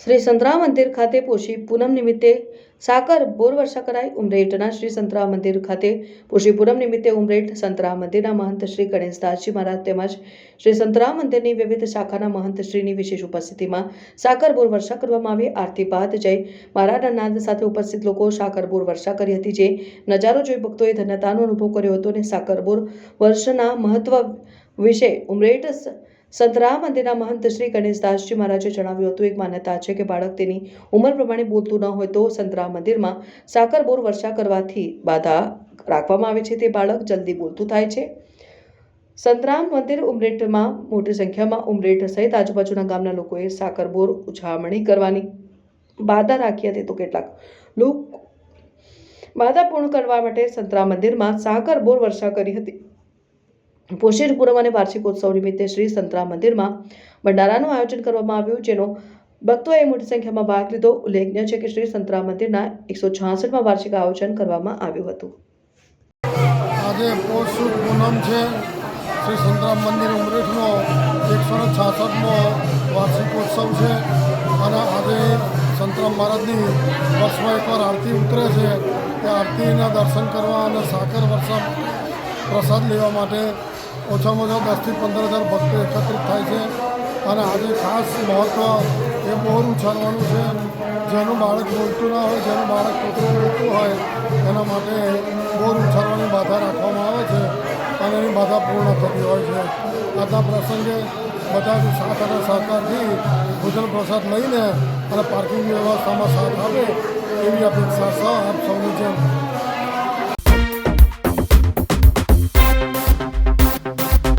શ્રી સંતરામ મંદિર ખાતે પોષી પૂનમ નિમિત્તે સાકર બોર વર્ષા કરાઈ ઉમરેઠના શ્રી સંતરામ મંદિર ખાતે પોષી પૂનમ નિમિત્તે ઉમરેઠ સંતરા મંદિરના મહંત શ્રી ગણેશદાસજી મહારાજ તેમજ શ્રી સંતરામ મંદિરની વિવિધ શાખાના મહંત શ્રીની વિશેષ ઉપસ્થિતિમાં સાકર બોર વર્ષા કરવામાં આવી. આરતી બાદ જય મહારાજના નાદ સાથે ઉપસ્થિત લોકો સાકર બોર વર્ષા કરી હતી, જે નજારો જોઈ ભક્તોએ ધન્યતાનો અનુભવ કર્યો હતો અને સાકર બોર વર્ષના મહત્વ વિશે ઉમરેઠ સ- સંતરામ મંદિરના મહંત શ્રી ગણેશદાસજી મહારાજે જણાવ્યું હતું, એક માન્યતા છે કે બાળક તેની ઉંમર પ્રમાણે બોલતું ન હોય તો સંતરામ મંદિરમાં સાકર બોર વર્ષા કરવાથી બાધા રાખવામાં આવે છે. તે બાળક જલ્દી બોલતું થાય છે. સંતરામ મંદિર ઉમરેઠમાં મોટી સંખ્યામાં ઉમરેઠ સહિત આજુબાજુના ગામના લોકોએ સાકર બોર ઉછામણી કરવાની બાધા રાખી હતી. તો કેટલાક લોકો બાધા પૂર્ણ કરવા માટે સંતરામ મંદિરમાં સાકર બોર વર્ષા કરી હતી. પોષણ પૂનમ અને વાર્ષિકોત્સવ નિમિત્તે શ્રી સંતરા મંદિરમાં ભંડારાનું આયોજન કરવામાં આવ્યું, જેનો ભક્તોએ મોટી સંખ્યામાં ભાગ લીધો. ઉલ્લેખનીય છે કે શ્રી સંતરા મંદિરના એકસો છાસઠમાં વાર્ષિક આયોજન કરવામાં આવ્યું હતું. આજે પૌષ પૂનમ છે. શ્રી સંતરામ મંદિર ઉમરેઠનો એકસો ને છાસઠમો વાર્ષિકોત્સવ છે. અને આજે સંતરામ મહારાજની વર્ષમાં એકવાર આરતી ઉતરે છે. તે આરતીના દર્શન કરવા અને સાકર વર્ષા પ્રસાદ લેવા માટે ઓછામાં ઓછા દસથી પંદર હજાર ભક્તો એકત્રિત થાય છે. અને આજે ખાસ મહત્ત્વ એ બોર ઉછાળવાનું છે જેનું બાળક બોલતું ના હોય, જેનું બાળક પોતે બોલતું હોય, એના માટે બોર ઉછાળવાની બાધા રાખવામાં આવે છે અને એની બાધા પૂર્ણ થતી હોય છે. આજના પ્રસંગે બધા સાથ અને સહકારથી ભોજન પ્રસાદ લઈને અને પાર્કિંગ વ્યવસ્થામાં સાથ આપે એવી અપેક્ષા સહ આપ સૌની જેમ.